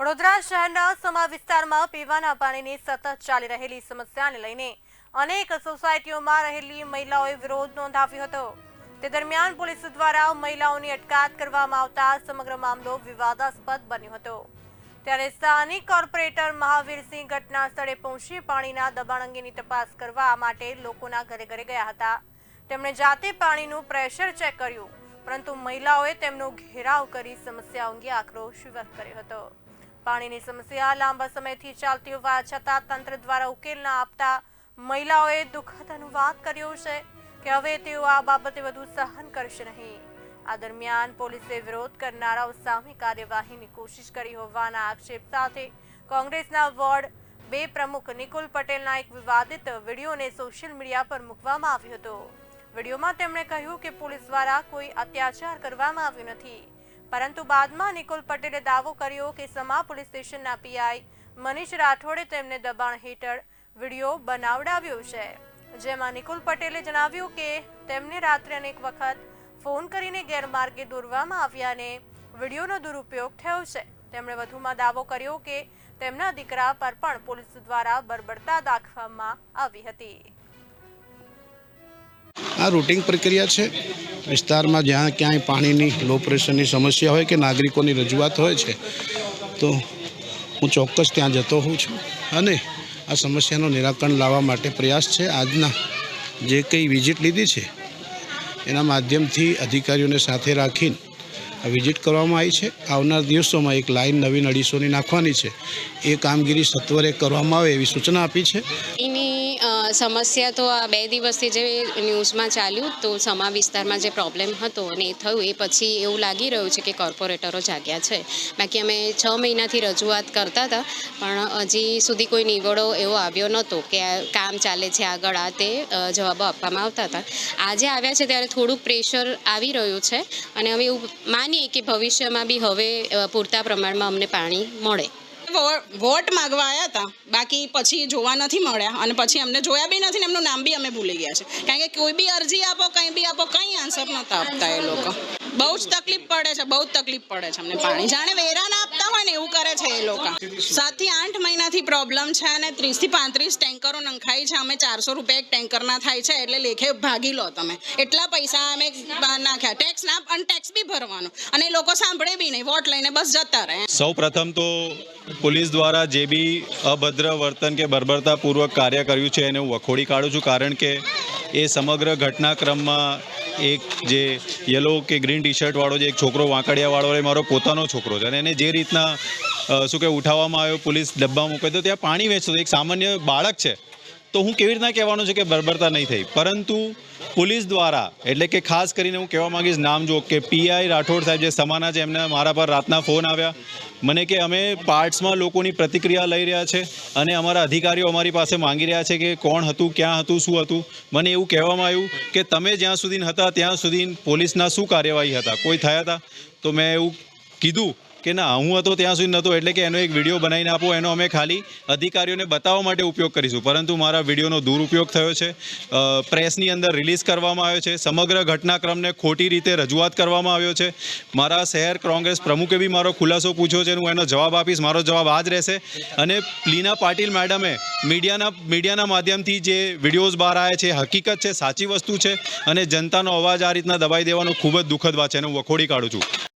વડોદરા શહેરના સમા વિસ્તારમાં પીવાના પાણીની સતત ચાલી રહેલી સમસ્યાને લઈને અનેક સોસાયટીઓમાં રહેલી મહિલાઓએ વિરોધ નોંધાવ્યો હતો. તે દરમિયાન પોલીસ દ્વારા મહિલાઓની અટકાયત કરવામાં આવતા સમગ્ર મામલો વિવાદાસ્પદ બન્યો હતો. ત્યારે સ્થાનિક કોર્પોરેટર મહાવીરસિંહ ઘટના સ્થળે પહોંચી પાણીના દબાણ અંગેની તપાસ કરવા માટે લોકોના ઘરે ઘરે ગયા હતા. તેમણે જાતે પાણીનું પ્રેશર ચેક કર્યું, પરંતુ મહિલાઓએ તેમનો ઘેરાવ કરી સમસ્યા અંગે આક્રોશ વ્યક્ત કર્યો હતો. પાણીની સમસ્યા લાંબા સમયથી ચાલતી હોવા છતાં તંત્ર દ્વારા ઉકેલ ના આપતા મહિલાઓએ દુઃખદ અનુવાદ કર્યો છે કે હવે તેઓ આ બાબતે વધુ સહન કરશે નહીં. આ દરમિયાન પોલીસે વિરોધ કરનારાઓ સામે કાર્યવાહીની કોશિશ કરી હોવાના આક્ષેપ સાથે કોંગ્રેસના વોર્ડ બે પ્રમુખ નિકુલ પટેલના એક વિવાદિત વિડીયોને સોશિયલ મીડિયા પર મૂકવામાં આવ્યો હતો. વિડીયોમાં તેમણે કહ્યું કે પોલીસ દ્વારા કોઈ અત્યાચાર કરવામાં આવ્યો નથી. પરંતુ બાદમાં નિકુલ પટેલે દાવો કર્યો કે સમા પોલીસ સ્ટેશનના પીઆઈ મનીષ રાઠોડે તેમને દબાણ હેઠળ વીડિયો બનાવડાવ્યો છે. જેમાં નિકુલ પટેલે જણાવ્યું કે તેમને રાત્રે અનેક વખત ફોન કરીને ગેરમાર્ગે દોરવામાં આવ્યા અને વિડીયોનો દુરુપયોગ થયો છે. તેમણે વધુમાં દાવો કર્યો કે તેમના દીકરા પર પણ પોલીસ દ્વારા બરબડતા દાખવામાં આવી હતી. આ રૂટિંગ પ્રક્રિયા છે. વિસ્તારમાં જ્યાં ક્યાંય પાણીની લો પ્રેશરની સમસ્યા હોય કે નાગરિકોની રજૂઆત હોય છે, તો હું ચોક્કસ ત્યાં જતો હોઉં છું. અને આ સમસ્યાનું નિરાકરણ લાવવા માટે પ્રયાસ છે. આજના જે કંઈ વિઝિટ લીધી છે, એના માધ્યમથી અધિકારીઓને સાથે રાખીને આ વિઝિટ કરવામાં આવી છે. આવનાર દિવસોમાં એક લાઈન નવીન અઢીસોની નાખવાની છે. એ કામગીરી સત્વરે કરવામાં આવે એવી સૂચના આપી છે. સમસ્યા તો આ બે દિવસથી જે ન્યૂઝમાં ચાલ્યું તો સમા વિસ્તારમાં જે પ્રોબ્લેમ હતો અને એ થયું, એ પછી એવું લાગી રહ્યું છે કે કોર્પોરેટરો જાગ્યા છે. બાકી અમે છ મહિનાથી રજૂઆત કરતા હતા, પણ હજી સુધી કોઈ નિવડો એવો આવ્યો નહોતો કે કામ ચાલે છે આગળ, આ તે જવાબો આપવામાં આવતા હતા. આજે આવ્યા છે ત્યારે થોડુંક પ્રેશર આવી રહ્યું છે અને અમે એવું માનીએ કે ભવિષ્યમાં બી હવે પૂરતા પ્રમાણમાં અમને પાણી મળે. વોટ માગવા આવ્યા હતા બાકી પછી જોવા નથી મળ્યા. અને પછી અમને જોયા બી નથી ને એમનું નામ બી અમે ભૂલી ગયા છે. કારણ કે કોઈ બી અરજી આપો, કંઈ બી આપો, કંઈ આન્સર નહોતા આપતા એ લોકો. બહુ જ તકલીફ પડે છે, બહુ જ તકલીફ પડે છે અમને. પાણી જાણે વેરા ના કરે છે એ લોકો. સાતથી આઠ મહિનાથી પ્રોબ્લેમ છે અને ત્રીસથી પાંત્રીસ ટેન્કરો નંખાય છે. અમે ચારસો રૂપિયા એક ટેન્કરના થાય છે એટલે લેખે ભાગી લો તમે. એટલા પૈસા અમે નાખ્યા. ટેક્સ ના, અને ટેક્સ બી ભરવાનો. અને લોકો સાંભળે બી નહીં. વોટ લઈને બસ જતા રહે. સૌ પ્રથમ તો પોલીસ દ્વારા જે બી અભદ્ર વર્તન કે બર્બરતાપૂર્વક કાર્ય કર્યું છે એને હું વખોડી કાઢું છું. કારણ કે એ સમગ્ર ઘટનાક્રમમાં એક જે યલો કે ગ્રીન ટી શર્ટવાળો જે એક છોકરો વાંકડિયાવાળો, એ મારો પોતાનો છોકરો છે. અને એને જે રીતના શું કે ઉઠાવવામાં આવ્યો, પોલીસ ડબ્બા મૂકે તો ત્યાં પાણી વેચતો એક સામાન્ય બાળક છે. તો હું કેવી રીતના કહેવાનું છે કે બર્બરતા નહીં થઈ. પરંતુ પોલીસ દ્વારા, એટલે કે ખાસ કરીને હું કહેવા માંગીશ નામ જો કે પીઆઈ રાઠોડ સાહેબ જે સમાના છે, એમને મારા પર રાતના ફોન આવ્યા. મને કે અમે પાર્ટ્સમાં લોકોની પ્રતિક્રિયા લઈ રહ્યા છે અને અમારા અધિકારીઓ અમારી પાસે માંગી રહ્યા છે કે કોણ હતું, ક્યાં હતું, શું હતું. મને એવું કહેવામાં આવ્યું કે તમે જ્યાં સુધી હતા, ત્યાં સુધી પોલીસના શું કાર્યવાહી હતા? કોઈ થયા હતા? તો મેં એવું કીધું કે ના, હું હતો ત્યાં સુધી નહોતો, એટલે કે એનો એક વીડિયો બનાવીને આપો, એનો અમે ખાલી અધિકારીઓને બતાવવા માટે ઉપયોગ કરીશું. પરંતુ મારા વિડીયોનો દુરુપયોગ થયો છે. પ્રેસની અંદર રિલીઝ કરવામાં આવ્યો છે. સમગ્ર ઘટનાક્રમને ખોટી રીતે રજૂઆત કરવામાં આવ્યો છે. મારા શહેર કોંગ્રેસ પ્રમુખે બી મારો ખુલાસો પૂછ્યો છે હું એનો જવાબ આપીશ. મારો જવાબ આ જ રહેશે. અને લીના પાટીલ મેડમે મીડિયાના મીડિયાના માધ્યમથી જે વિડીયોઝ બહાર આવ્યા છે, હકીકત છે, સાચી વસ્તુ છે અને જનતાનો અવાજ આ રીતના દબાઈ દેવાનો ખૂબ જ દુઃખદ વાત છે અને હું વખોડી કાઢું છું.